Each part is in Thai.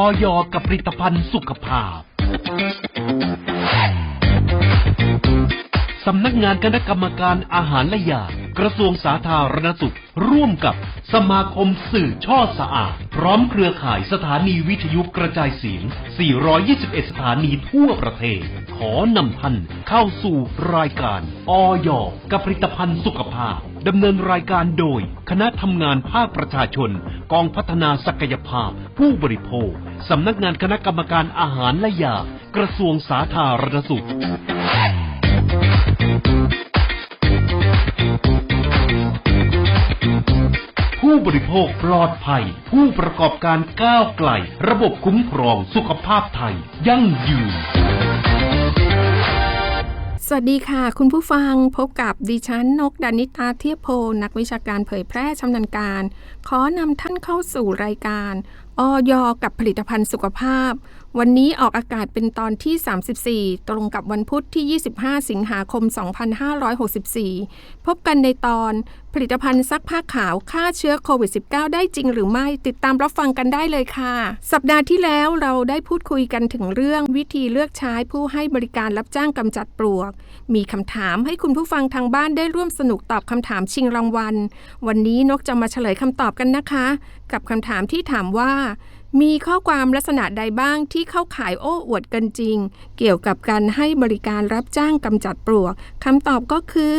อยกับผลิตภัณฑ์สุขภาพ สำนักงานคณะกรรมการอาหารและยา กระทรวงสาธารณสุข ร่วมกับสมาคมสื่อช่อสะอาด พร้อมเครือข่ายสถานีวิทยุกระจายเสียง 421 สถานีทั่วประเทศ ขอนำท่านเข้าสู่รายการออยกับผลิตภัณฑ์สุขภาพดำเนินรายการโดย คณะทำงานภาคประชาชน กองพัฒนาศักยภาพ ผู้บริโภคสำนักงานคณะกรรมการอาหารและยากระทรวงสาธารณสุข ผู้บริโภคปลอดภัย ผู้ประกอบการก้าวไกล ระบบคุ้มครองสุขภาพไทย ยั่งยืน สวัสดีค่ะ คุณผู้ฟังพบกับดิฉันนกดานิตาเทียโพนักวิชาการเผยแพร่ชำนาญการ ขอนำท่านเข้าสู่รายการออยกับผลิตภัณฑ์สุขภาพ วันนี้ออกอากาศเป็นตอนที่ 34 ตรงกับวันพุธที่ 25 สิงหาคม 2564 พบกันในตอนผลิตภัณฑ์ซักผ้าขาวฆ่าเชื้อโควิด -19 ได้จริงหรือไม่ติดตามรับฟังกันได้เลยค่ะ สัปดาห์ที่แล้วเราได้พูดคุยกันถึงเรื่องวิธีเลือกใช้ผู้ให้บริการรับจ้างกำจัดปลวก มีคำถามให้คุณผู้ฟังทางบ้านได้ร่วมสนุกตอบคำถามชิงรางวัล วันนี้นกจะมาเฉลยคำตอบกันนะคะ กับคำถามที่ถามว่า มีข้อความลักษณะใดบ้างที่เข้าขายโอ้อวดกันจริง เกี่ยวกับการให้บริการรับจ้างกำจัดปลวกคำตอบก็คือ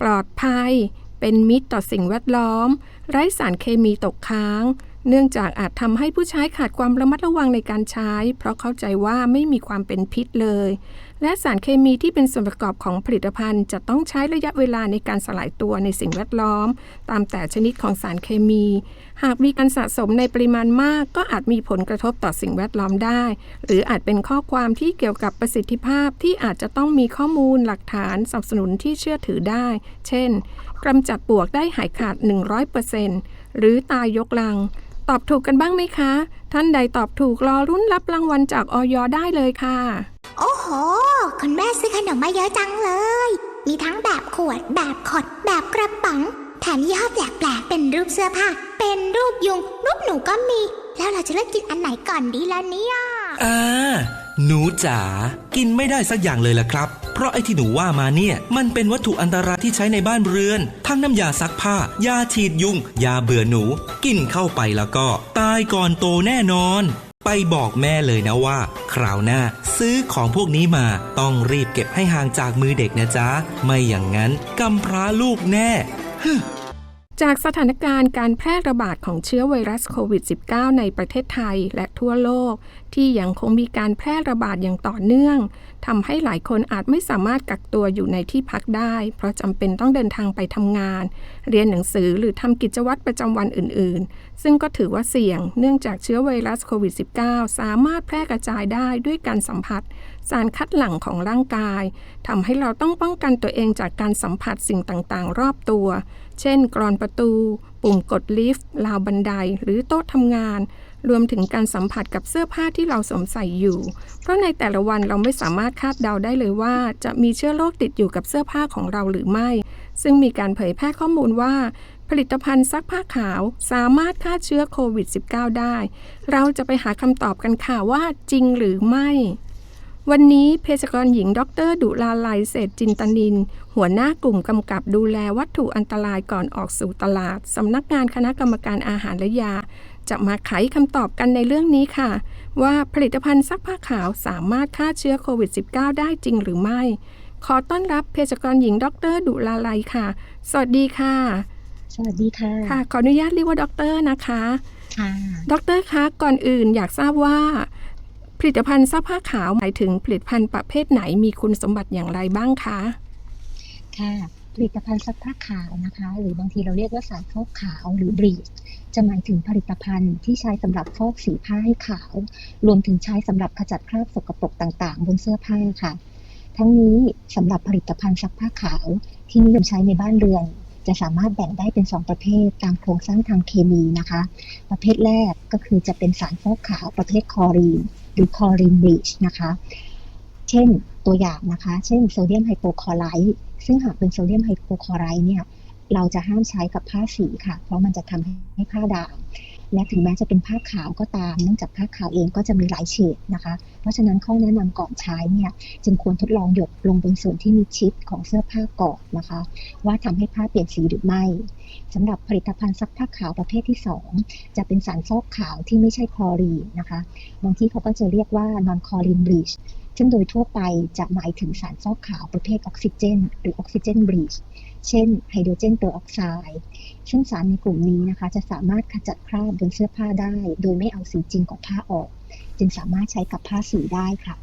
ปลอดภัย เป็นมิตรต่อสิ่งแวดล้อม ไร้สารเคมีตกค้าง เนื่องจากอาจทำให้ผู้ใช้ขาดความระมัดระวังในการใช้ เพราะเข้าใจว่าไม่มีความเป็นพิษเลย และสารเคมีที่เป็นส่วนประกอบของผลิตภัณฑ์ จะต้องใช้ระยะเวลาในการสลายตัวในสิ่งแวดล้อม ตามแต่ชนิดของสารเคมี หากมีการสะสมในปริมาณมาก ก็อาจมีผลกระทบต่อสิ่งแวดล้อมได้ หรืออาจเป็นข้อความที่เกี่ยวกับประสิทธิภาพที่อาจจะต้องมีข้อมูลหลักฐานสนับสนุนที่เชื่อถือได้ เช่นกำจัดปลวกได้หายขาด 100%หรือตายยกลัง ตอบถูกกันบ้างไหมคะ ท่านใดตอบถูกรอรุ่นรับรางวัลจากออยได้เลยค่ะ โอ้โห คุณแม่ซื้อขนมมาเยอะจังเลย มีทั้งแบบขวด แบบขด แบบกระป๋อง แถมยี่ห้อแปลกๆ เป็นรูปเสื้อผ้า เป็นรูปยุง รูปหนูก็มี แล้วเราจะเลือกกินอันไหนก่อนดีล่ะเนี่ย อ่า หนูจ๋ากินไม่ได้สักอย่างเลยล่ะครับ เพราะไอ้ที่หนูว่ามาเนี่ย มันเป็นวัตถุอันตรายที่ใช้ในบ้านเรือน ทั้งน้ำยาซักผ้า ยาฉีดยุง ยาเบื่อหนู กินเข้าไปแล้วก็ ตายก่อนโตแน่นอน ไปบอกแม่เลยนะว่า คราวหน้า ซื้อของพวกนี้มาต้องรีบเก็บให้ห่างจากมือเด็กนะจ๊ะ ไม่อย่างนั้นกำพร้าลูกแน่ จากสถานการณ์การแพร่ระบาดของเชื้อไวรัสโควิด -19 ในประเทศไทยและทั่วโลก ที่ยังคงมีการแพร่ระบาดอย่างต่อเนื่องทำให้หลายคนอาจไม่สามารถกักตัวอยู่ในที่พักได้ เพราะจำเป็นต้องเดินทางไปทำงาน เรียนหนังสือหรือทำกิจวัตรประจำวันอื่น ๆ ซึ่งก็ถือว่าเสี่ยง เนื่องจากเชื้อไวรัสโควิด -19 สามารถแพร่กระจายได้ด้วยการสัมผัส สารคัดหลั่งของร่างกายทำให้เราต้องป้องกันตัวเองจากการสัมผัสสิ่งต่าง ๆ รอบตัว เช่น กรอนประตู ปุ่มกดลิฟต์ราวบันได หรือโต๊ะทำงาน รวมถึงการสัมผัสกับเสื้อผ้าที่เราสวมใส่อยู่ เพราะในแต่ละวันเราไม่สามารถคาดเดาได้เลยว่า จะมีเชื้อโรคติดอยู่กับเสื้อผ้าของเราหรือไม่ ซึ่งมีการเผยแพร่ข้อมูลว่าผลิตภัณฑ์ซักผ้าขาวสามารถฆ่าเชื้อโควิด -19 ได้ เราจะไปหาคำตอบกันค่ะว่าจริงหรือไม่ วันนี้เภสัชกรหญิง ดรดุลาลัยเศรษฐจินตนิน หัวหน้ากลุ่มกำกับดูแลวัตถุอันตรายก่อนออกสู่ตลาดสำนักงานคณะกรรมการอาหารและยา จะมาไขคำตอบกันในเรื่องนี้ค่ะ ว่าผลิตภัณฑ์ซักผ้าขาวสามารถฆ่าเชื้อโควิด -19 ได้จริงหรือไม่ ขอต้อนรับเภสัชกรหญิง ดรดุลาลัยค่ะ สวัสดีค่ะ สวัสดีค่ะค่ะ ขออนุญาตเรียกว่าดรนะคะค่ะดรคะก่อนอื่นอยากทราบว่าผ ลิตภัณฑ์ซักผ้าขาวหมายถึงผลิตภัณฑ์ประเภทไหนมีคุณสมบัติอย่างไรบ้างคะค่ะผลิตภัณฑ์ซักผ้าขาวนะคะ หรือบางทีเราเรียกว่าสารฟอกขาวหรือบรีชจะหมายถึงผลิตภัณฑ์ที่ใช้สำหรับฟอกสีผ้าให้ขาว รวมถึงใช้สำหรับขจัดคราบสกปรกต่างๆ บนเสื้อผ้าค่ะ ทั้งนี้สำหรับผลิตภัณฑ์ซักผ้าขาวที่นิยมใช้ในบ้านเรือน จะสามารถแบ่งได้เป็น 2 ประเภทตามโครงสร้างทางเคมีนะคะ ประเภทแรกก็คือจะเป็นสารฟอกขาวประเภทคลอรีน หรือคลอรีนบีชนะคะ เช่นตัวอย่างนะคะ เช่นโซเดียมไฮโปคลอไรด์ซึ่งหากเป็นโซเดียมไฮโปคลอไรด์เนี่ย เราจะห้ามใช้กับผ้าสีค่ะ เพราะมันจะทำให้ผ้าด่าง และถึงแม้จะเป็นผ้าขาวก็ตาม เนื่องจากผ้าขาวเองก็จะมีหลายเฉดนะคะ เพราะฉะนั้นข้อแนะนำก่อนใช้เนี่ยจึงควรทดลองหยดลงบนส่วนที่มีชิดของเสื้อผ้าก่อนนะคะ ว่าทำให้ผ้าเปลี่ยนสีหรือไม่สำหรับผลิตภัณฑ์ซักผ้าขาวประเภทที่ 2 จะเป็นสารฟอกขาวที่ไม่ใช่คลอรีนนะคะบางที่เขาก็จะเรียกว่า non chlorine bleach ซึ่งโดยทั่วไปจะหมายถึงสารฟอกขาวประเภทออกซิเจน หรือออกซิเจนบลีช เช่นไฮโดรเจนเปอร์ออกไซด์ซึ่งสารในกลุ่มนี้นะคะจะสามารถขจัดคราบบนเสื้อผ้าได้ โดยไม่เอาสีจริงของผ้าออก จึงสามารถใช้กับผ้าสีได้ค่ะ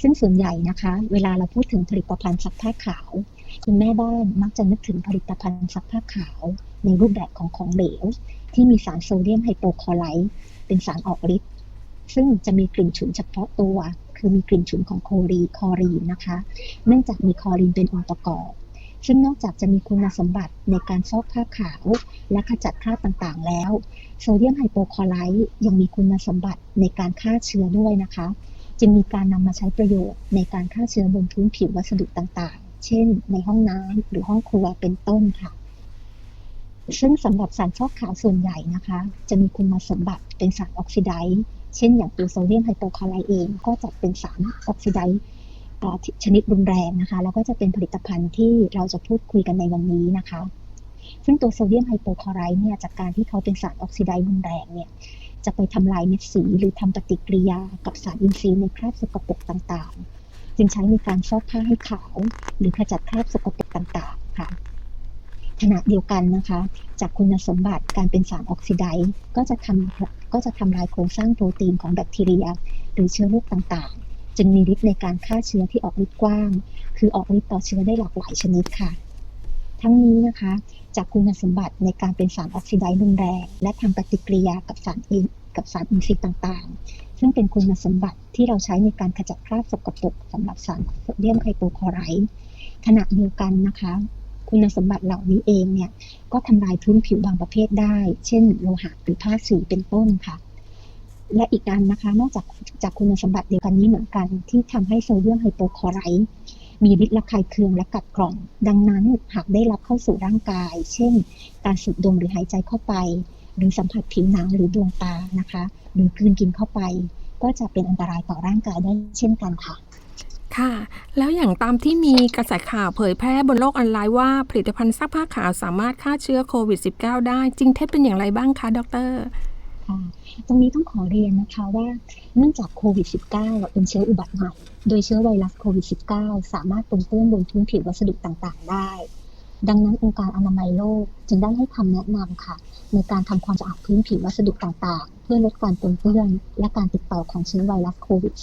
ซึ่งส่วนใหญ่นะคะ เวลาเราพูดถึงผลิตภัณฑ์ซักผ้าขาวคุณแม่บ้านมักจะนึกถึงผลิตภัณฑ์ซักผ้าขาว ในรูปแบบของของเหลว ที่มีสารโซเดียมไฮโปคลอไรด์เป็นสารออกฤทธิ์ซึ่งจะมีกลิ่นฉุนเฉพาะตัว คือมีกลิ่นฉุนของโคลีคอรีนนะคะ เนื่องจากมีคอรีนเป็นองค์ประกอบ ซึ่งนอกจากจะมีคุณสมบัติในการฟอกผ้าขาว และขจัดคราบต่างๆ แล้ว โซเดียมไฮโปคลอไรด์ยังมีคุณสมบัติในการฆ่าเชื้อด้วยนะคะ จึงมีการนำมาใช้ประโยชน์ในการฆ่าเชื้อบนพื้นผิววัสดุต่างๆ เช่น ในห้องน้ำหรือห้องครัวเป็นต้นค่ะซึ่งสำหรับสารฟอกขาวส่วนใหญ่นะคะ จะมีคุณสมบัติเป็นสารออกซิไดซ์เช่นอย่างตัวโซเดียมไฮโปคลอไรด์เองก็จะเป็นสารออกซิไดซ์ ชนิดรุนแรงนะคะ แล้วก็จะเป็นผลิตภัณฑ์ที่เราจะพูดคุยกันในวันนี้นะคะ ซึ่งตัวโซเดียมไฮโปคลอไรด์เนี่ยจากการที่เขาเป็นสารออกซิไดซ์รุนแรงเนี่ยจะไปทำลายเม็ดสีหรือทำปฏิกิริยากับสารอินทรีย์ในคราบสกปรกต่างๆ จึงใช้ในการฟอกผ้าให้ขาว หรือขจัดคราบสกปรกต่างๆค่ะขณะเดียวกันนะคะ จากคุณสมบัติการเป็นสารออกซิไดซ์ก็จะทำก็จะทำลายโครงสร้างโปรตีนของแบคทีเรีย หรือเชื้อโรคต่างๆ จึงมีฤทธิ์ในการฆ่าเชื้อที่ออกฤทธิ์กว้าง คือออกฤทธิ์ต่อเชื้อได้หลากหลายชนิดค่ะ ทั้งนี้นะคะ จากคุณสมบัติในการเป็นสารออกซิไดซ์รุนแรง และทำปฏิกิริยากับสารอินกับสารอินทรีย์ต่างๆ ซึ่งเป็นคุณสมบัติที่เราใช้ในการขจัดคราบสกปรกสำหรับสารโซเดียมไฮโปคลอไรด์ขณะเดียวกันนะคะ คุณสมบัติเหล่านี้เองเนี่ยก็ทำลายพื้นผิวบางประเภทได้ เช่น โลหะหรือผ้าสีเป็นต้นค่ะ และอีกอันนะคะ นอกจากจากคุณสมบัติเดียวกันนี้เหมือนกัน ที่ทำให้โซเดียมไฮโปคลอไรด์มีฤทธิ์ระคายเคืองและกัดกร่อนดังนั้นหากได้รับเข้าสู่ร่างกาย เช่น การสูดดมหรือหายใจเข้าไป หรือสัมผัสผิวหนังหรือดวงตานะคะ หรือกลืนกินเข้าไป ก็จะเป็นอันตรายต่อร่างกายได้เช่นกันค่ะค่ะ แล้วอย่างตามที่มีกระแสข่าวเผยแพร่บนโลกออนไลน์ว่าผลิตภัณฑ์ซักผ้าขาวสามารถฆ่าเชื้อโควิด -19 ได้จริงเท็จเป็นอย่างไรบ้างคะ ดร ค่ะ ตรงนี้ต้องขอเรียนนะคะว่าเนื่องจากโควิด -19 เป็นเชื้ออุบัติใหม่ โดยเชื้อไวรัสโควิด -19 สามารถปนเปื้อนบนพื้นผิววัสดุต่างๆ ได้ ดังนั้นองค์การอนามัยโลกจึงได้ให้คำแนะนำค่ะ ในการทำความสะอาดพื้นผิววัสดุต่างๆ เพื่อลดการปนเปื้อน และการติดต่อของเชื้อไวรัสโควิด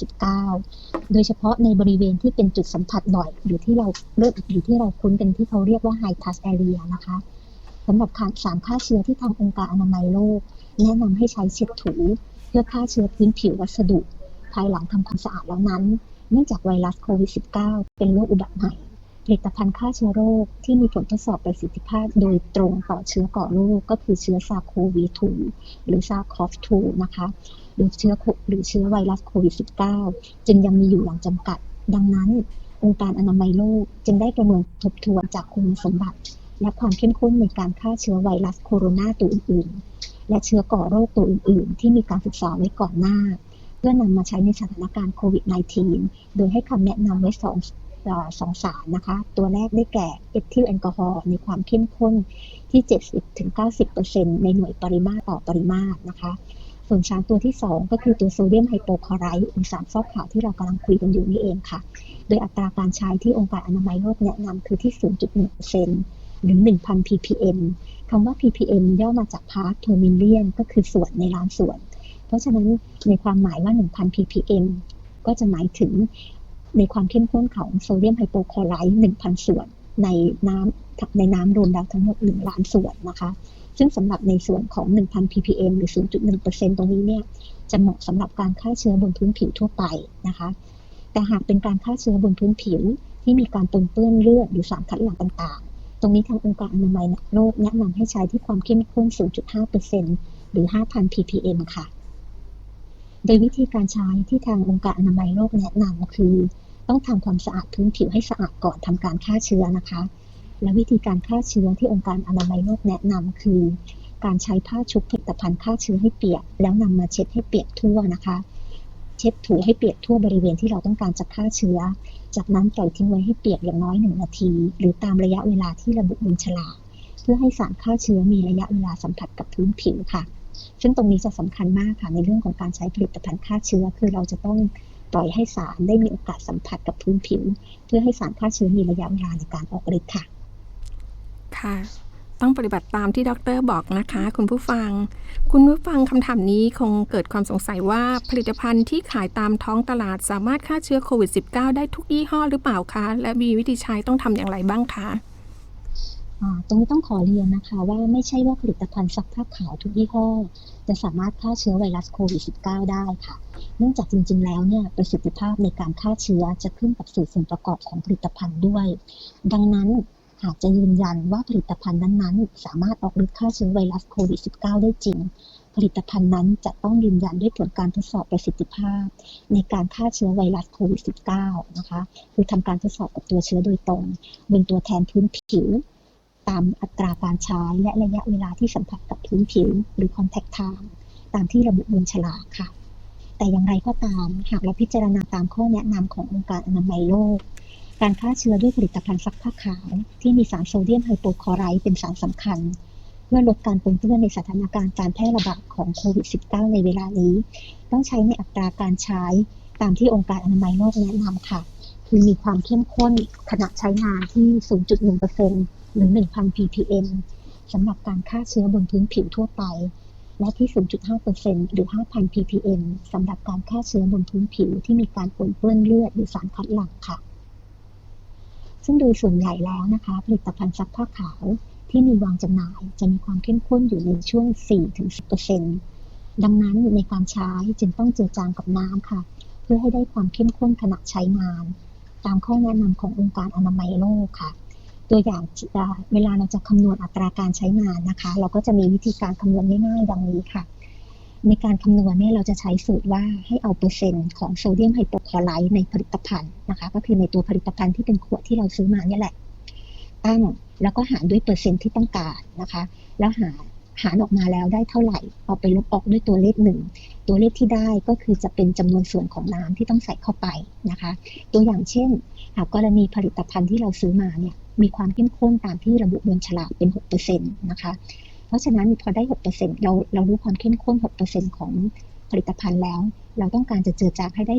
-19 โดยเฉพาะในบริเวณที่เป็นจุดสัมผัสบ่อยหรือที่เราเลือกหรือที่เราคุ้นกันที่เขาเรียกว่า high touch area นะคะสำหรับสารฆ่าเชื้อที่ทางองค์การอนามัยโลก แนะนำให้ใช้เช็ดถูเพื่อฆ่าเชื้อพื้นผิววัสดุ ภายหลังทำความสะอาดแล้วนั้น เนื่องจากไวรัสโควิด -19 เป็นโรคอุบัติใหม่ ผลิตภัณฑ์ฆ่าเชื้อโรคที่มีผลทดสอบประสิทธิภาพโดยตรงต่อเชื้อก่อโรคก็คือเชื้อซาโควี2หรือซาคอฟ2นะคะ หรือเชื้อหรือเชื้อไวรัสโควิด -19 จึงยังมีอยู่อย่างจำกัด ดังนั้น องค์การอนามัยโลกจึงได้ประเมินทบทวนจากคุณสมบัติและความเข้มข้นในการฆ่าเชื้อไวรัสโคโรนาตัวอื่น และเชื้อก่อโรคตัวอื่น ๆ ที่มีการศึกษาไว้ก่อนหน้า เพื่อนำมาใช้ในสถานการณ์โควิด -19 โดยให้คำแนะนำไว้สองสองสารนะคะ ตัวแรกได้แก่เอทิลแอลกอฮอล์ในความเข้มข้นที่ 70-90%ในหน่วยปริมาตรต่อปริมาตรนะคะ ส่วนสารตัวที่ 2 ก็คือตัวโซเดียมไฮโปคลอไรด์หรือสารฟอกขาวที่เรากำลังคุยกันอยู่นี่เองค่ะ โดยอัตราการใช้ที่องค์การอนามัยโลกแนะนำคือที่ 0.1% หรือ 1,000 ppm คำว่า ppm ย่อมาจาก part per million ก็คือส่วนในล้านส่วน เพราะฉะนั้นในความหมายว่า 1,000 ppm ก็จะหมายถึงในความเข้มข้นของโซเดียมไฮโปคลอไรด์1,000 ส่วนในน้ำในน้ำรวมแล้วทั้งหมด 1 ล้านส่วนนะคะ ซึ่งสำหรับในส่วนของ 1,000 ppm หรือ 0.1%ตรงนี้เนี่ยจะเหมาะสำหรับการฆ่าเชื้อบนพื้นผิวทั่วไปนะคะ แต่หากเป็นการฆ่าเชื้อบนพื้นผิวที่มีการปนเปื้อนเลือดหรือสารคัดหลั่งต่าง ตรงนี้ทางองค์การอนามัยโลกแนะนำให้ใช้ที่ความเข้มข้น 0.5%หรือ 5,000 ppm ค่ะ โดยวิธีการใช้ที่ทางองค์การอนามัยโลกแนะนำคือ ต้องทำความสะอาดพื้นผิวให้สะอาดก่อนทำการฆ่าเชื้อนะคะ และวิธีการฆ่าเชื้อที่องค์การอนามัยโลกแนะนำคือ การใช้ผ้าชุบผลิตภัณฑ์ฆ่าเชื้อให้เปียก แล้วนำมาเช็ดให้เปียกทั่วนะคะ เช็ดถูให้เปียกทั่วบริเวณที่เราต้องการจะฆ่าเชื้อ จากนั้นปล่อยทิ้งไว้ให้เปียกอย่างน้อยหนึ่งนาที หรือตามระยะเวลาที่ระบุบนฉลากเพื่อให้สารฆ่าเชื้อมีระยะเวลาสัมผัสกับพื้นผิวค่ะ ซึ่งตรงนี้จะสำคัญมากค่ะในเรื่องของการใช้ผลิตภัณฑ์ฆ่าเชื้อ คือเราจะต้องปล่อยให้สารได้มีโอกาสสัมผัสกับพื้นผิว เพื่อให้สารฆ่าเชื้อมีระยะเวลาในการออกฤทธิ์ค่ะ ค่ะ ต้องปฏิบัติตามที่ดรบอกนะคะ คุณผู้ฟัง คุณผู้ฟังคำถามนี้คงเกิดความสงสัยว่าผลิตภัณฑ์ที่ขายตามท้องตลาดสามารถฆ่าเชื้อโควิด -19 ได้ทุกยี่ห้อหรือเปล่าคะ และมีวิธีใช้ต้องทำอย่างไรบ้างคะตรงนี้ต้องขอเรียนนะคะว่าไม่ใช่ว่าผลิตภัณฑ์ซักผ้าขาวทุกยี่ห้อ จะสามารถฆ่าเชื้อไวรัสโควิด -19 ได้ค่ะ เนื่องจากจริงๆแล้วเนี่ยประสิทธิภาพในการฆ่าเชื้อจะขึ้นกับสูตรส่วนประกอบของผลิตภัณฑ์ด้วย ดังนั้น หากจะยืนยันว่าผลิตภัณฑ์นั้นๆ สามารถออกฤทธิ์ฆ่าเชื้อไวรัสโควิด -19 ได้จริง ผลิตภัณฑ์นั้นจะต้องยืนยันด้วยผลการทดสอบประสิทธิภาพ ในการฆ่าเชื้อไวรัสโควิด -19 นะคะ คือทำการทดสอบกับตัวเชื้อโดยตรงบนตัวแทนพื้นผิว ตามอัตราการใช้และระยะเวลาที่สัมผัสกับพื้นผิว หรือ contact time ตามที่ระบุบนฉลากค่ะ แต่อย่างไรก็ตาม หากเราพิจารณาตามข้อแนะนำขององค์การอนามัยโลก การฆ่าเชื้อด้วยผลิตภัณฑ์ซักผ้าขาว ที่มีสารโซเดียมไฮโปคลอไรด์เป็นสารสำคัญ เพื่อลดการปนเปื้อนในสถานการณ์การแพร่ระบาดของโควิด -19 ในเวลานี้ ต้องใช้ในอัตราการใช้ตามที่องค์การอนามัยโลกแนะนำค่ะ คือมีความเข้มข้นขณะใช้งานที่ 0.1%หรือ 1,000 ppm สำหรับการฆ่าเชื้อบนพื้นผิวทั่วไป และที่ 0.5%หรือ 5,000 ppm สำหรับการฆ่าเชื้อบนพื้นผิวที่มีการปนเปื้อนเลือดหรือสารคัดหลั่งค่ะ ซึ่งโดยส่วนใหญ่แล้วนะคะ ผลิตภัณฑ์ซักผ้าขาวที่มีวางจำหน่าย จะมีความเข้มข้นอยู่ในช่วง 4-10%ดังนั้นในการใช้จึงต้องเจือจางกับน้ำค่ะ เพื่อให้ได้ความเข้มข้นขณะใช้งาน ตามข้อแนะนำขององค์การอนามัยโลกค่ะ ตัวอย่างเวลาเราจะคำนวณอัตราการใช้งานนะคะ เราก็จะมีวิธีการคำนวณง่ายๆ ดังนี้ค่ะ ในการคำนวณเนี่ยเราจะใช้สูตรว่าให้เอาเปอร์เซ็นต์ของโซเดียมไฮโปคลอไรด์ในผลิตภัณฑ์นะคะก็คือในตัวผลิตภัณฑ์ที่เป็นขวดที่เราซื้อมาเนี่ยแหละตั้งแล้วก็หารด้วยเปอร์เซ็นต์ที่ต้องการนะคะ แล้วหารหารออกมาแล้วได้เท่าไหร่ เอาไปลบออกด้วยตัวเลขหนึ่งตัวเลขที่ได้ก็คือจะเป็นจำนวนส่วนของน้ำที่ต้องใส่เข้าไปนะคะ ตัวอย่างเช่น หากกรณีผลิตภัณฑ์ที่เราซื้อมาเนี่ยมีความเข้มข้นตามที่ระบุบนฉลากเป็น 6%นะคะ ราะฉะนั้นพอได้ 6%เราเรารู้ความเข้มข้น 6%ของผลิตภัณฑ์แล้ว เราต้องการจะเจือจางให้ได้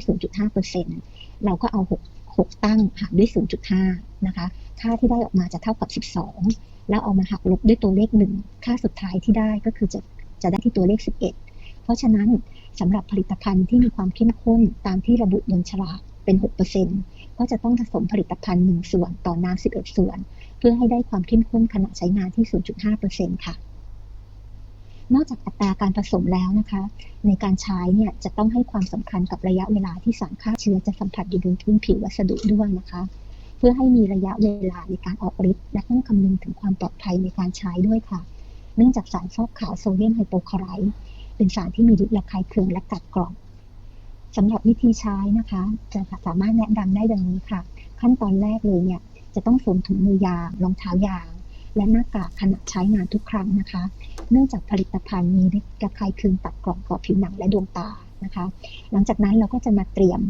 0.5%เราก็เอา 6 6 ตั้งหารด้วย 0.5 นะคะ ค่าที่ได้ออกมาจะเท่ากับ 12 แล้วเอามาหักลบด้วยตัวเลข 1 ค่าสุดท้ายที่ได้ก็คือจะจะได้ที่ตัวเลข 11 เพราะฉะนั้นสำหรับผลิตภัณฑ์ที่มีความเข้มข้นตามที่ระบุบนฉลากเป็น 6%ก็จะต้องผสมผลิตภัณฑ์ 1 ส่วนต่อน้ำ11 ส่วน เพื่อให้ได้ความเข้มข้นขณะใช้งานที่ 0.5%ค่ะ นอกจากอัตราการผสมแล้วนะคะ ในการใช้เนี่ยจะต้องให้ความสำคัญกับระยะเวลาที่สารฆ่าเชื้อจะสัมผัสอยู่บนพื้นผิววัสดุด้วยนะคะ เพื่อให้มีระยะเวลาในการออกฤทธิ์และต้องคำนึงถึงความปลอดภัยในการใช้ด้วยค่ะ เนื่องจากสารฟอกขาวโซเดียมไฮโปคลอไรด์เป็นสารที่มีฤทธิ์ระคายเคืองและกัดกร่อนสำหรับวิธีใช้นะคะ จะสามารถแนะนำได้ดังนี้ค่ะ ขั้นตอนแรกเลยเนี่ยจะต้องสวมถุงมือยางรองเท้ายาง และหน้ากากขณะใช้งานทุกครั้งนะคะ เนื่องจากผลิตภัณฑ์มีฤทธิ์ระคายเคืองตัดกร่อนกรอบผิวหนังและดวงตานะคะ หลังจากนั้นเราก็จะมาเตรียม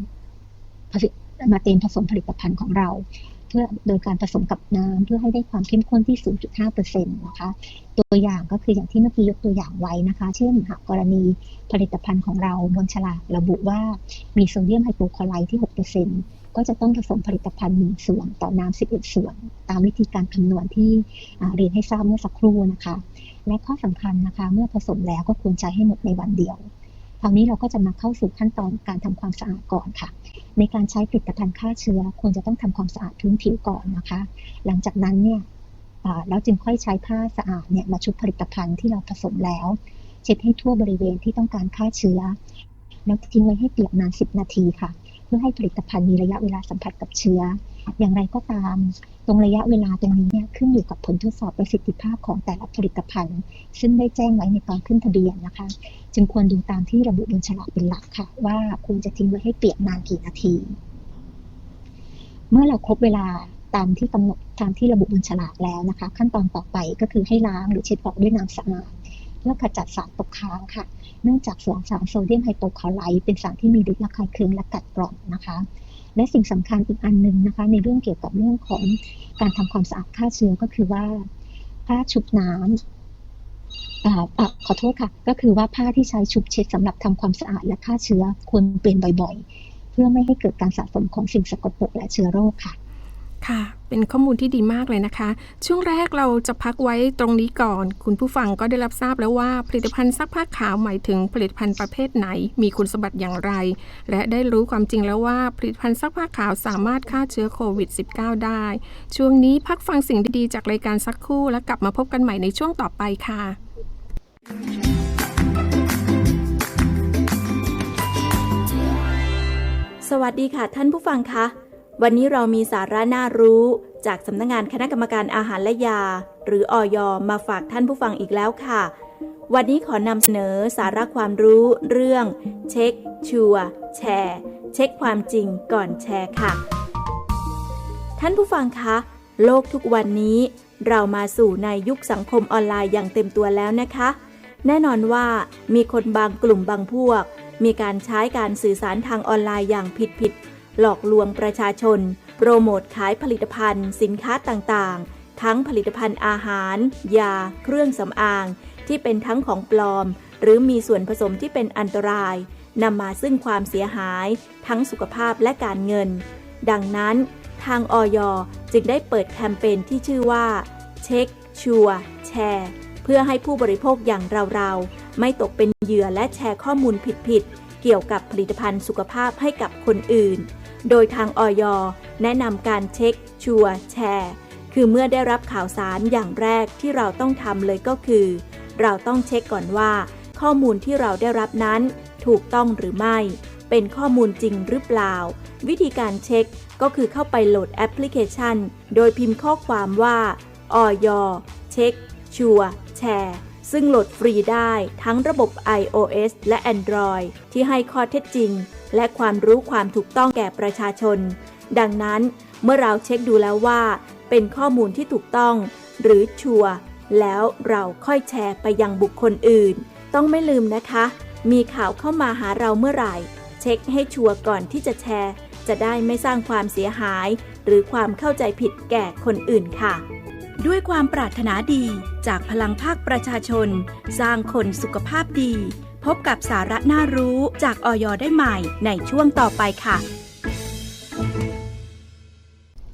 มาเตรียมผสมผลิตภัณฑ์ของเรา เพื่อโดยการผสมกับน้ำเพื่อให้ได้ความเข้มข้นที่ 0.5%นะคะ ตัวอย่างก็คืออย่างที่เมื่อกี้ยกตัวอย่างไว้นะคะ เช่นหากกรณีผลิตภัณฑ์ของเราบนฉลากระบุว่ามีโซเดียมไฮโปคลอไรด์ที่ 6% ก็จะต้องผสมผลิตภัณฑ์1ส่วนต่อน้ำ11ส่วน ตามวิธีการคำนวณที่เรียนให้ทราบเมื่อสักครู่นะคะ และข้อสำคัญนะคะเมื่อผสมแล้วก็ควรใช้ให้หมดในวันเดียวคราวนี้เราก็จะมาเข้าสู่ขั้นตอนการทำความสะอาดก่อนค่ะ ในการใช้ผลิตภัณฑ์ฆ่าเชื้อควรจะต้องทำความสะอาดพื้นผิวก่อนนะคะ หลังจากนั้นเนี่ยเราจึงค่อยใช้ผ้าสะอาดเนี่ยมาชุบผลิตภัณฑ์ที่เราผสมแล้ว เช็ดให้ทั่วบริเวณที่ต้องการฆ่าเชื้อแล้วทิ้งไว้ให้เปียกนาน 10 นาทีค่ะ เพื่อให้ผลิตภัณฑ์มีระยะเวลาสัมผัสกับเชื้อ อย่างไรก็ตาม ตรงระยะเวลาตรงนี้เนี่ยขึ้นอยู่กับผลทดสอบประสิทธิภาพของแต่ละผลิตภัณฑ์ ซึ่งได้แจ้งไว้ในตอนขึ้นทะเบียนนะคะ จึงควรดูตามที่ระบุบนฉลากเป็นหลักค่ะ ว่าควรจะทิ้งไว้ให้เปียกนานกี่นาที เมื่อเราครบเวลาตามที่กำหนดตามที่ระบุบนฉลากแล้วนะคะ ขั้นตอนต่อไปก็คือให้ล้างหรือเช็ดออกด้วยน้ำสะอาด พื่อขจัดสารตกค้างค่ะ เนื่องจากสารสารโซเดียมไฮโปคลอไรด์เป็นสารที่มีฤทธิ์ระคายเคืองและกัดกร่อนนะคะ และสิ่งสำคัญอีกอันหนึ่งนะคะ ในเรื่องเกี่ยวกับเรื่องของการทำความสะอาดฆ่าเชื้อก็คือว่าผ้าชุบน้ำอ่าอขอโทษค่ะ ก็คือว่าผ้าที่ใช้ชุบเช็ดสำหรับทำความสะอาดและฆ่าเชื้อควรเปลี่ยนบ่อยๆ เพื่อไม่ให้เกิดการสะสมของสิ่งสกปรกและเชื้อโรคค่ะ ค่ะ เป็นข้อมูลที่ดีมากเลยนะคะ ช่วงแรกเราจะพักไว้ตรงนี้ก่อน คุณผู้ฟังก็ได้รับทราบแล้วว่าผลิตภัณฑ์ซักผ้าขาวหมายถึงผลิตภัณฑ์ประเภทไหน มีคุณสมบัติอย่างไร และได้รู้ความจริงแล้วว่าผลิตภัณฑ์ซักผ้าขาวสามารถฆ่าเชื้อโควิด -19 ได้ ช่วงนี้พักฟังสิ่งดีๆ จากรายการสักครู่แล้วกลับมาพบกันใหม่ในช่วงต่อไปค่ะ สวัสดีค่ะท่านผู้ฟังคะ วันนี้เรามีสาระน่ารู้ จากสำนักงานคณะกรรมการอาหารและยา หรืออย มาฝากท่านผู้ฟังอีกแล้วค่ะ วันนี้ขอนำเสนอสาระความรู้เรื่อง เช็ค ชัวร์แชร์ เช็คความจริงก่อนแชร์ค่ะ ท่านผู้ฟังคะ โลกทุกวันนี้ เรามาสู่ในยุคสังคมออนไลน์อย่างเต็มตัวแล้วนะคะ แน่นอนว่ามีคนบางกลุ่มบางพวก มีการใช้การสื่อสารทางออนไลน์อย่างผิดๆ หลอกลวงประชาชน โปรโมทขายผลิตภัณฑ์ สินค้าต่างๆ ทั้งผลิตภัณฑ์อาหาร ยา เครื่องสำอาง ที่เป็นทั้งของปลอม หรือมีส่วนผสมที่เป็นอันตรายนำมาซึ่งความเสียหาย ทั้งสุขภาพและการเงิน ดังนั้นทางออยจึงได้เปิดแคมเปญที่ชื่อว่า เช็ค ชัวร์แชร์ เพื่อให้ผู้บริโภคอย่างเราๆ ไม่ตกเป็นเหยื่อและแชร์ข้อมูลผิดๆ เกี่ยวกับผลิตภัณฑ์สุขภาพให้กับคนอื่น โดยทางออยแนะนำการเช็ค ชัวร์แชร์ คือเมื่อได้รับข่าวสารอย่างแรกที่เราต้องทำเลยก็คือ เราต้องเช็คก่อนว่า ข้อมูลที่เราได้รับนั้น ถูกต้องหรือไม่ เป็นข้อมูลจริงหรือเปล่า วิธีการเช็คก็คือเข้าไปโหลดแอปพลิเคชัน โดยพิมพ์ข้อความว่าออยเช็ค ชัวร์แชร์ซึ่งโหลดฟรีได้ทั้งระบบ iOS และ Android ที่ให้ข้อเท็จจริง และความรู้ความถูกต้องแก่ประชาชน ดังนั้นเมื่อเราเช็คดูแล้วว่า เป็นข้อมูลที่ถูกต้อง หรือชัวร์แล้วเราค่อยแชร์ไปยังบุคคลอื่น ต้องไม่ลืมนะคะ มีข่าวเข้ามาหาเราเมื่อไหร่ เช็คให้ชัวร์ก่อนที่จะแชร์ จะได้ไม่สร้างความเสียหาย หรือความเข้าใจผิดแก่คนอื่นค่ะ ด้วยความปรารถนาดีจากพลังภาคประชาชน สร้างคนสุขภาพดี พบกับสาระน่ารู้จากออยได้ใหม่ในช่วงต่อไปค่ะ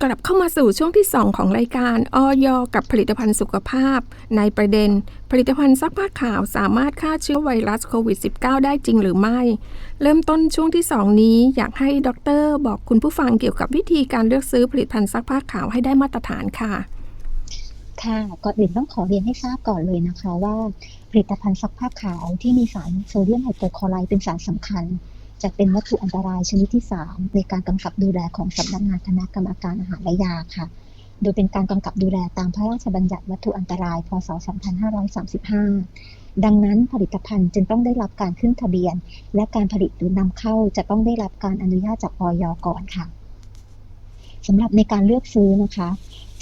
กลับเข้ามาสู่ช่วงที่ 2 ของรายการออยกับผลิตภัณฑ์สุขภาพ ในประเด็น ผลิตภัณฑ์ซักผ้าขาวสามารถฆ่าเชื้อไวรัสโควิด -19 ได้จริงหรือไม่ เริ่มต้นช่วงที่ 2 นี้อยากให้ดร บอกคุณผู้ฟังเกี่ยวกับวิธีการเลือกซื้อผลิตภัณฑ์ซักผ้าขาวให้ได้มาตรฐานค่ะ ค่ะก่อนอื่นต้องขอเรียนให้ทราบก่อนเลยนะคะว่าผลิตภัณฑ์ซักผ้าขาวที่มีสารโซเดียมไฮโปคลอไรด์เป็นสารสำคัญ จะเป็นวัตถุอันตรายชนิดที่ 3 ในการกำกับดูแลของสำนักงานคณะกรรมการอาหารและยาค่ะ โดยเป็นการกำกับดูแลตามพระราชบัญญัติวัตถุอันตราย พศ 2535 ดังนั้นผลิตภัณฑ์จึงต้องได้รับการขึ้นทะเบียน และการผลิตหรือนำเข้าจะต้องได้รับการอนุญาตจากออยก่อนค่ะ สำหรับในการเลือกซื้อนะคะ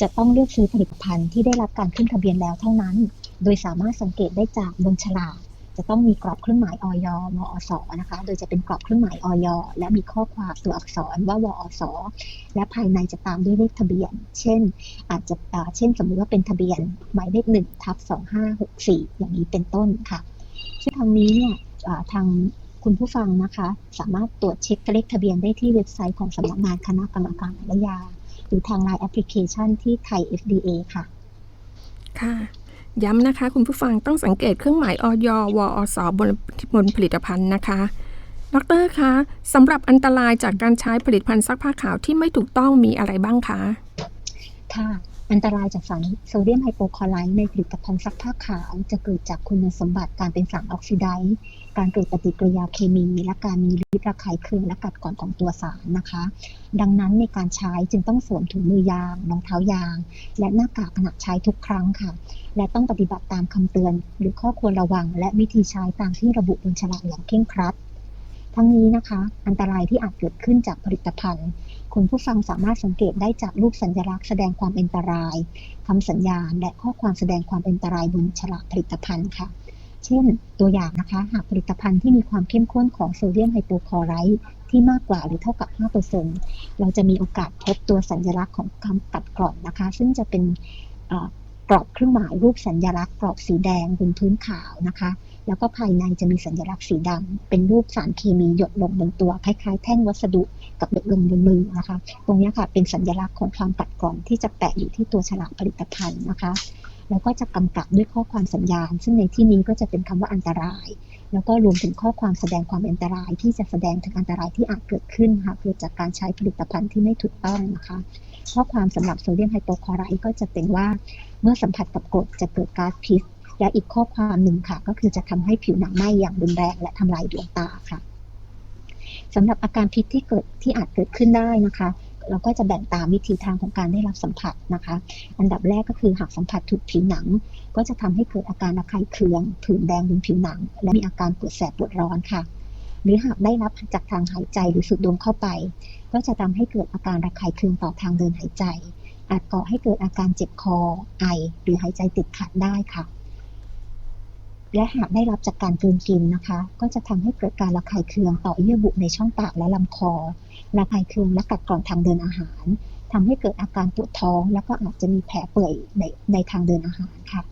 จะต้องเลือกซื้อผลิตภัณฑ์ที่ได้รับการขึ้นทะเบียนแล้วเท่านั้น โดยสามารถสังเกตได้จากบนฉลากจะต้องมีกรอบเครื่องหมายออยมอสนะคะ โดยจะเป็นกรอบเครื่องหมายออยและมีข้อความตัวอักษรว่าวอสและภายในจะตามด้วยเลขทะเบียน เช่น อาจจะเช่นสมมุติว่าเป็นทะเบียนหมายเลขหนึ่งทับสองห้าหกสี่อย่างนี้เป็นต้นค่ะซึ่งทางนี้เนี่ยทาง คุณผู้ฟังนะคะ สามารถตรวจเช็คเลขทะเบียนได้ที่เว็บไซต์ของสำนักงานคณะกรรมการอาหารและยา หรือทางไลน์แอปพลิเคชันที่ไทย FDA ค่ะ ค่ะ ย้ำนะคะ คุณผู้ฟังต้องสังเกตเครื่องหมายออยวอสบนบนผลิตภัณฑ์นะคะดรคะสำหรับอันตรายจากการใช้ผลิตภัณฑ์ซักผ้าขาวที่ไม่ถูกต้องมีอะไรบ้างคะ ค่ะ อันตรายจากสารโซเดียมไฮโปคลอไรด์ในผลิตภัณฑ์ซักผ้าขาว จะเกิดจากคุณสมบัติการเป็นสารออกซิไดซ์การเกิดปฏิกิริยาเคมี และการมีฤทธิ์ระคายเคืองและกัดกร่อนของตัวสารนะคะ ดังนั้นในการใช้จึงต้องสวมถุงมือยางรองเท้ายาง และหน้ากากขณะใช้ทุกครั้งค่ะ และต้องปฏิบัติตามคำเตือน หรือข้อควรระวัง และวิธีใช้ตามที่ระบุบนฉลากอย่างเคร่งครัด ทั้งนี้นะคะ อันตรายที่อาจเกิดขึ้นจากผลิตภัณฑ์ คุณผู้ฟังสามารถสังเกตได้จากรูปสัญลักษณ์แสดงความอันตรายคำสัญญาณ และข้อความแสดงความอันตรายบนฉลากผลิตภัณฑ์ค่ะ เช่น ตัวอย่างนะคะ หากผลิตภัณฑ์ที่มีความเข้มข้นของโซเดียมไฮโปคลอไรด์ที่มากกว่าหรือเท่ากับ 5%เราจะมีโอกาสพบตัวสัญลักษณ์ของคำกัดกร่อนนะคะ ซึ่งจะเป็นกรอบเครื่องหมายรูปสัญลักษณ์กรอบสีแดงบนพื้นขาวนะคะ แล้วก็ภายในจะมีสัญลักษณ์สีดำเป็นรูปสารเคมีหยดลงบนตัว คล้ายๆ แท่งวัสดุกับหยดลงบนมือนะคะ ตรงนี้ค่ะเป็นสัญลักษณ์ของความกัดกร่อนที่จะแปะอยู่ที่ตัวฉลากผลิตภัณฑ์นะคะแล้วก็จะกำกับด้วยข้อความสัญญาณ ซึ่งในที่นี้ก็จะเป็นคำว่าอันตราย แล้วก็รวมถึงข้อความแสดงความอันตรายที่จะแสดงถึงอันตรายที่อาจเกิดขึ้นค่ะเกิดจากการใช้ผลิตภัณฑ์ที่ไม่ถูกต้องนะคะ ข้อความสำหรับโซเดียมไฮโปคลอไรด์ก็จะเป็นว่า เมื่อสัมผัสกับกรดจะเกิดก๊าซพิษ และอีกข้อความหนึ่งค่ะ ก็คือจะทำให้ผิวหนังไหม้อย่างรุนแรง และทำลายดวงตาค่ะสำหรับอาการพิษที่เกิดที่อาจเกิดขึ้นได้นะคะ เราก็จะแบ่งตามวิธีทางของการได้รับสัมผัสนะคะ อันดับแรกก็คือหากสัมผัสถูกผิวหนัง ก็จะทำให้เกิดอาการระคายเคืองผื่นแดงบนผิวหนัง และมีอาการปวดแสบปวดร้อนค่ะ หรือหากได้รับจากทางหายใจหรือสูดดมเข้าไป ก็จะทำให้เกิดอาการระคายเคืองต่อทางเดินหายใจ อาจก่อให้เกิดอาการเจ็บคอไอ หรือหายใจติดขัดได้ค่ะ และหากได้รับจากการกลืนกินนะคะ ก็จะทำให้เกิดการระคายเคืองต่อเยื่อบุในช่องปากและลำคอ ระคายเคืองและกัดกร่อนทางเดินอาหารทำให้เกิดอาการปวดท้อง แล้วก็อาจจะมีแผลเปื่อยในในทางเดินอาหารค่ะ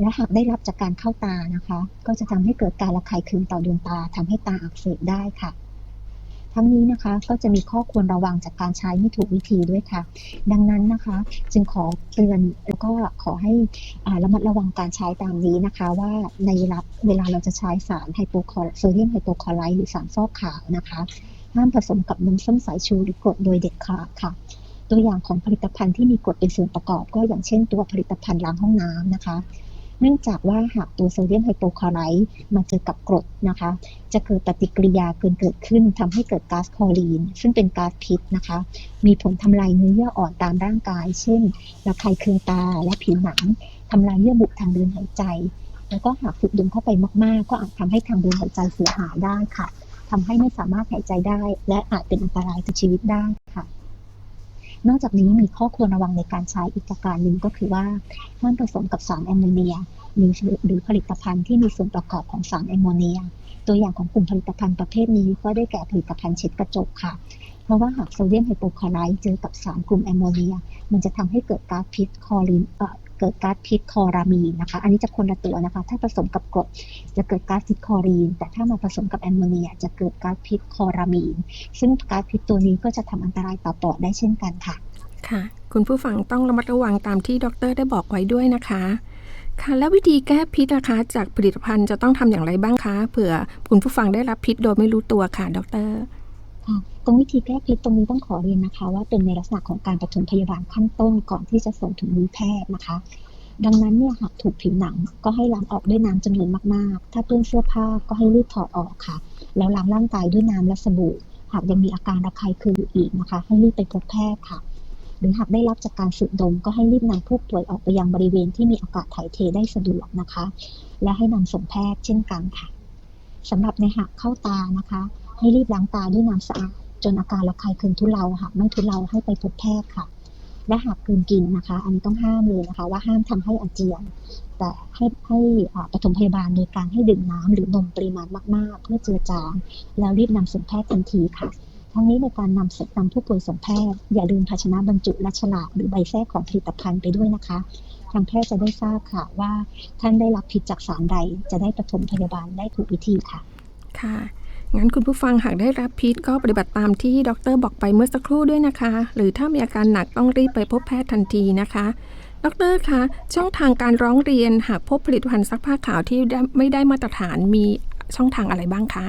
และหากได้รับจากการเข้าตานะคะ ก็จะทำให้เกิดการระคายเคืองต่อดวงตาทำให้ตาอักเสบได้ค่ะ ทั้งนี้นะคะก็จะมีข้อควรระวังจากการใช้ไม่ถูกวิธีด้วยค่ะ ดังนั้นนะคะ จึงขอเตือนแล้วก็ขอให้ระมัดระวังการใช้ตามนี้นะคะ ว่าในเวลาเวลาเราจะใช้สารไฮโปคลอโซเดียมไฮโปคลอไรด์หรือสารฟอกขาวนะคะห้ามผสมกับน้ำส้มสายชูหรือกรดโดยเด็ดขาดค่ะตัวอย่างของผลิตภัณฑ์ที่มีกรดเป็นส่วนประกอบ ก็อย่างเช่นตัวผลิตภัณฑ์ล้างห้องน้ำนะคะ เนื่องจากว่าหากตัวโซเดียมไฮโปคลอไรด์มาเจอกับกรดนะคะ จะเกิดปฏิกิริยาเกินเกิดขึ้นทำให้เกิดก๊าซคลอรีน ซึ่งเป็นก๊าซพิษนะคะ มีผลทำลายเนื้อเยื่ออ่อนตามร่างกาย เช่นระคายเคืองตาและผิวหนังทำลายเยื่อบุทางเดินหายใจ แล้วก็หากสูดดมเข้าไปมากๆ ก็อาจทำให้ทางเดินหายใจเสียหายได้ค่ะทำให้ไม่สามารถหายใจได้ และอาจเป็นอันตรายต่อชีวิตได้ค่ะ นอกจากนี้มีข้อควรระวังในการใช้อีกประการหนึ่งก็คือว่าห้ามผสมกับสารแอมโมเนียหรือหรือผลิตภัณฑ์ที่มีส่วนประกอบของสารแอมโมเนีย ตัวอย่างของกลุ่มผลิตภัณฑ์ประเภทนี้ก็ได้แก่ผลิตภัณฑ์เช็ดกระจกค่ะ เพราะว่าหากโซเดียมไฮโปคลอไรด์เจอกับสารกลุ่มแอมโมเนีย มันจะทำให้เกิดก๊าซพิษคลอรินเอ่อ เกิดก๊าซพิษคอรามีนนะคะ อันนี้จะคนละตัวนะคะ ถ้าผสมกับกรดจะเกิดก๊าซพิษคอรีน แต่ถ้ามาผสมกับแอมโมเนียจะเกิดก๊าซพิษคอรามีน ซึ่งก๊าซพิษตัวนี้ก็จะทำอันตรายต่อปอดได้เช่นกันค่ะ ค่ะ คุณผู้ฟังต้องระมัดระวังตามที่ดร ได้บอกไว้ด้วยนะคะค่ะแล้ววิธีแก้พิษนะคะ จากผลิตภัณฑ์จะต้องทำอย่างไรบ้างคะเผื่อคุณผู้ฟังได้รับพิษโดยไม่รู้ตัวค่ะ ดร ตรงวิธีแก้พิษตรงนี้ต้องขอเรียนนะคะ ว่าเป็นในลักษณะของการปฐมพยาบาลขั้นต้นก่อนที่จะส่งถึงมือแพทย์นะคะ ดังนั้นเนี่ยหากถูกผิวหนังก็ให้ล้างออกด้วยน้ำจำนวนมากๆ ถ้าเปื้อนเสื้อผ้าก็ให้รีบถอดออกค่ะ แล้วล้างร่างกายด้วยน้ำและสบู่ หากยังมีอาการระคายเคืองอยู่อีกนะคะ ให้รีบไปพบแพทย์ค่ะ หรือหากได้รับจากการสูดดม ก็ให้รีบนำผู้ป่วยออกไปยังบริเวณที่มีอากาศถ่ายเทได้สะดวกนะคะ และให้นำส่งแพทย์เช่นกันค่ะสำหรับในหากเข้าตานะคะ ให้รีบล้างตาด้วยน้ำสะอาดจนอาการระคายเคืองทุเลาหากไม่ทุเลาให้ไปพบแพทย์ค่ะ และหากกลืนกินนะคะ อันนี้ต้องห้ามเลยนะคะ ว่าห้ามทำให้อาเจียน แต่ให้ให้ปฐมพยาบาลโดยการให้ดื่มน้ำหรือนมปริมาณมากๆ เพื่อเจือจางแล้วรีบนำส่งแพทย์ทันทีค่ะทั้งนี้ในการนำส่งนำผู้ป่วยส่งแพทย์ อย่าลืมภาชนะบรรจุและฉลากหรือใบแทรกของผลิตภัณฑ์ไปด้วยนะคะทางแพทย์จะได้ทราบค่ะว่าท่านได้รับผิดจากสารใดจะได้ปฐมพยาบาลได้ถูกวิธีค่ะ ค่ะ งั้นคุณผู้ฟังหากได้รับพิษก็ปฏิบัติตามที่ดรบอกไปเมื่อสักครู่ด้วยนะคะ หรือถ้ามีอาการหนักต้องรีบไปพบแพทย์ทันทีนะคะดรคะช่องทางการร้องเรียนหากพบผลิตภัณฑ์ซักผ้าขาวที่ไม่ได้มาตรฐานมีช่องทางอะไรบ้างคะ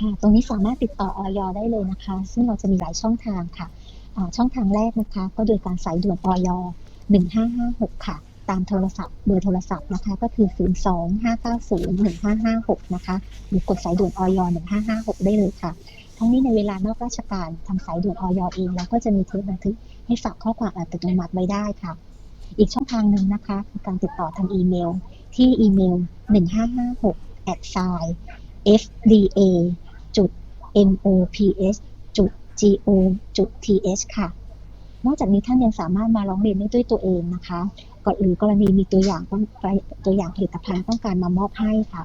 ค่ะตรงนี้สามารถติดต่อออยได้เลยนะคะ ซึ่งเราจะมีหลายช่องทางค่ะช่องทางแรกนะคะ ก็โดยการสายด่วนออย1556 ค่ะ ตามโทรศัพท์เบอร์โทรศัพท์นะคะ ก็คือ 02-590-1556 นะคะ หรือกดสายด่วนออย1556 ได้เลยค่ะ ทั้งนี้ในเวลานอกราชการทางสายด่วนออยเองเราก็จะมีเทปบันทึกให้ฝากข้อความอัตโนมัติไว้ได้ค่ะ อีกช่องทางหนึ่งนะคะคือการติดต่อทางอีเมล ที่อีเมล 1556 at sign fda จุด mops จุด go จุด th ค่ะ นอกจากนี้ท่านยังสามารถมาร้องเรียนได้ด้วยตัวเองนะคะ กก็หรือกรณีมีตัวอย่างต้องตัวอย่างผลิตภัณฑ์ต้องการมามอบให้ค่ะ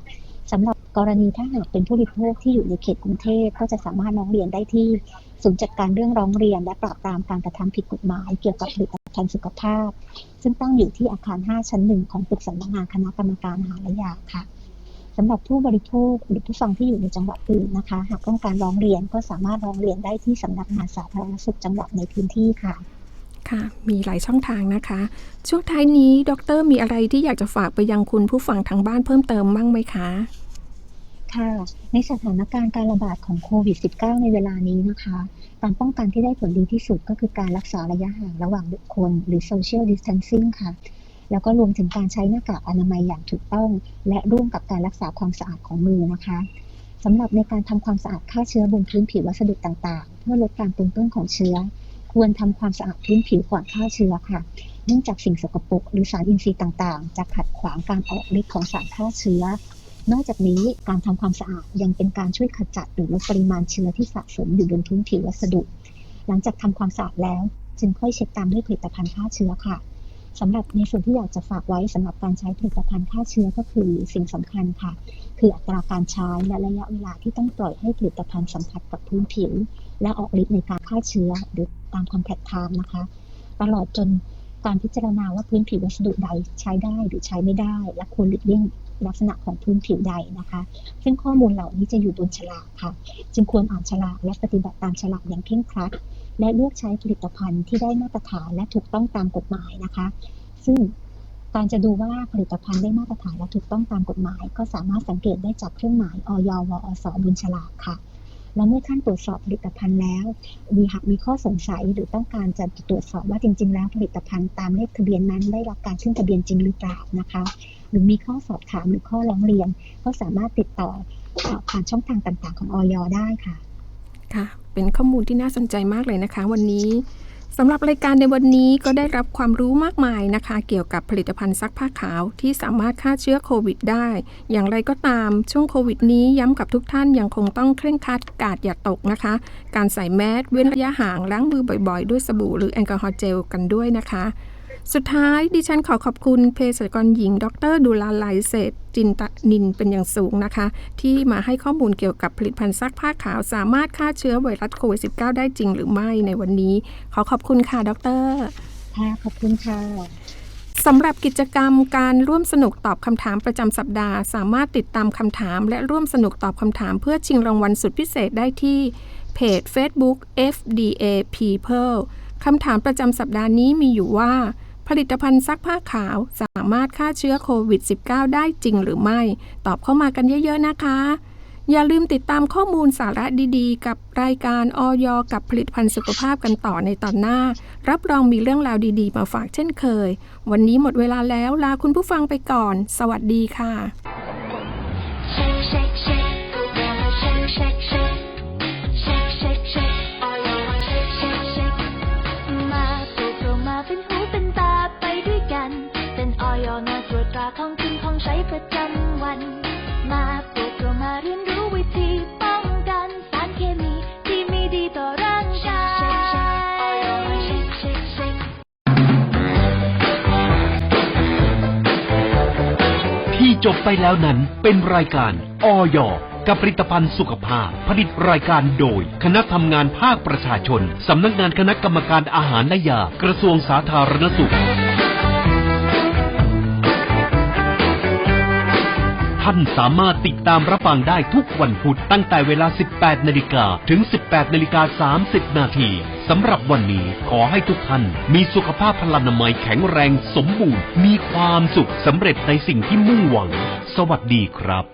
สำหรับกรณีถ้าหากเป็นผู้บริโภคที่อยู่ในเขตกรุงเทพก็จะสามารถร้องเรียนได้ที่ศูนย์จัดการเรื่องร้องเรียน และปราบปรามการกระทำผิดกฎหมาย เกี่ยวกับผลิตภัณฑ์สุขภาพ ซึ่งตั้งอยู่ที่อาคาร 5 ชั้นหนึ่งของตึกสำนักงานคณะกรรมการอาหารและยาค่ะสำหรับผู้บริโภคหรือผู้ฟังที่อยู่ในจังหวัดอื่นนะคะ หากต้องการร้องเรียนก็สามารถร้องเรียนได้ที่สำนักงานสาธารณสุขจังหวัดในพื้นที่ค่ะ ค่ะ มีหลายช่องทางนะคะ ช่วงท้ายนี้ดรมีอะไรที่อยากจะฝากไปยังคุณผู้ฟังทางบ้านเพิ่มเติมบ้างไหมคะ ค่ะ ในสถานการณ์การระบาดของโควิด -19 ในเวลานี้นะคะ การป้องกันที่ได้ผลดีที่สุดก็คือการรักษาระยะห่างระหว่างบุคคล หรือ social distancing ค่ะ แล้วก็รวมถึงการใช้หน้ากากอนามัยอย่างถูกต้อง และร่วมกับการรักษาความสะอาดของมือนะคะสำหรับในการทำความสะอาดฆ่าเชื้อบนพื้นผิววัสดุต่างๆ เพื่อลดการปนเปื้อนของเชื้อ ควรทำความสะอาดพื้นผิวก่อนฆ่าเชื้อค่ะ เนื่องจากสิ่งสกปรกหรือสารอินทรีย์ต่างๆ จะขัดขวางการออกฤทธิ์ของสารฆ่าเชื้อ นอกจากนี้การทำความสะอาดยังเป็นการช่วยขจัดหรือลดปริมาณเชื้อที่สะสมอยู่บนพื้นผิววัสดุ หลังจากทำความสะอาดแล้ว จึงค่อยเช็ดตามด้วยผลิตภัณฑ์ฆ่าเชื้อค่ะสำหรับในส่วนที่อยากจะฝากไว้สำหรับการใช้ผลิตภัณฑ์ฆ่าเชื้อก็คือสิ่งสำคัญค่ะ คืออัตราการใช้และระยะเวลาที่ต้องปล่อยให้ผลิตภัณฑ์สัมผัสกับพื้นผิว และออกฤทธิ์ในการฆ่าเชื้อหรือ ตามคำแพทไทม์นะคะ ตลอดจนการพิจารณาว่าพื้นผิววัสดุใดใช้ได้หรือใช้ไม่ได้ และควรหลีกเลี่ยงลักษณะของพื้นผิวใดนะคะ ซึ่งข้อมูลเหล่านี้จะอยู่บนฉลากค่ะ จึงควรอ่านฉลากและปฏิบัติตามฉลากอย่างเคร่งครัด และเลือกใช้ผลิตภัณฑ์ที่ได้มาตรฐานและถูกต้องตามกฎหมายนะคะ ซึ่งการจะดูว่าผลิตภัณฑ์ได้มาตรฐานและถูกต้องตามกฎหมาย ก็สามารถสังเกตได้จากเครื่องหมายออยวอสบนฉลากค่ะ และเมื่อท่านตรวจสอบผลิตภัณฑ์แล้ว มีหากมีข้อสงสัยหรือต้องการจะตรวจสอบว่าจริง ๆ แล้วผลิตภัณฑ์ตามเลขทะเบียนนั้นได้รับการขึ้นทะเบียนจริงหรือเปล่านะคะ หรือมีข้อสอบถามหรือข้อร้องเรียน ก็สามารถติดต่อเอ่อผ่านช่องทางต่างๆ ของออยได้ค่ะ ค่ะ เป็นข้อมูลที่น่าสนใจมากเลยนะคะ วันนี้ สำหรับรายการในวันนี้ก็ได้รับความรู้มากมายนะคะ เกี่ยวกับผลิตภัณฑ์ซักผ้าขาวที่สามารถฆ่าเชื้อโควิดได้ อย่างไรก็ตามช่วงโควิดนี้ย้ำกับทุกท่านยังคงต้องเคร่งครัดกาดอย่าตกนะคะ การใส่แมสเว้นระยะห่างล้างมือบ่อยๆ ด้วยสบู่หรือแอลกอฮอล์เจลกันด้วยนะคะ สุดท้ายดิฉันขอขอบคุณเภสัชกรหญิง ดรดุลาไลเศษจินตนินเป็นอย่างสูงนะคะ ที่มาให้ข้อมูลเกี่ยวกับผลิตภัณฑ์ซักผ้าขาว สามารถฆ่าเชื้อไวรัสโควิด -19 ได้จริงหรือไม่ในวันนี้ ขอขอบคุณค่ะ ดรค่ะขอบคุณค่ะสำหรับกิจกรรมการร่วมสนุกตอบคำถามประจำสัปดาห์ สามารถติดตามคำถาม และร่วมสนุกตอบคำถามเพื่อชิงรางวัลสุดพิเศษได้ที่เพจ Facebook FDA People คำถามประจำสัปดาห์นี้มีอยู่ว่า ผลิตภัณฑ์ซักผ้าขาวสามารถฆ่าเชื้อโควิด -19 ได้จริงหรือไม่ ตอบเข้ามากันเยอะๆนะคะ อย่าลืมติดตามข้อมูลสาระดีๆ กับรายการออยกับผลิตภัณฑ์สุขภาพกันต่อในตอนหน้า รับรองมีเรื่องราวดีๆ มาฝากเช่นเคย วันนี้หมดเวลาแล้วลาคุณผู้ฟังไปก่อน สวัสดีค่ะ ประจำวัน มาปลูกเรามาเรียนรู้วิธีป้องกันสารเคมี ที่ไม่ดีต่อร่างกายที่จบไปแล้วนั้นเป็นรายการออยกับผลิตภัณฑ์สุขภาพ ผลิตรายการโดย คณะทำงานภาคประชาชน สำนักงานคณะกรรมการอาหารและยา กระทรวงสาธารณสุข ท่านสามารถติดตามรับฟังได้ทุกวันพุธตั้งแต่เวลา 18 นาฬิกาถึง 18 นาฬิกา 30 นาทีสำหรับวันนี้ขอให้ทุกท่าน มีสุขภาพพลานามัยแข็งแรงสมบูรณ์ มีความสุขสำเร็จในสิ่งที่มุ่งหวัง สวัสดีครับ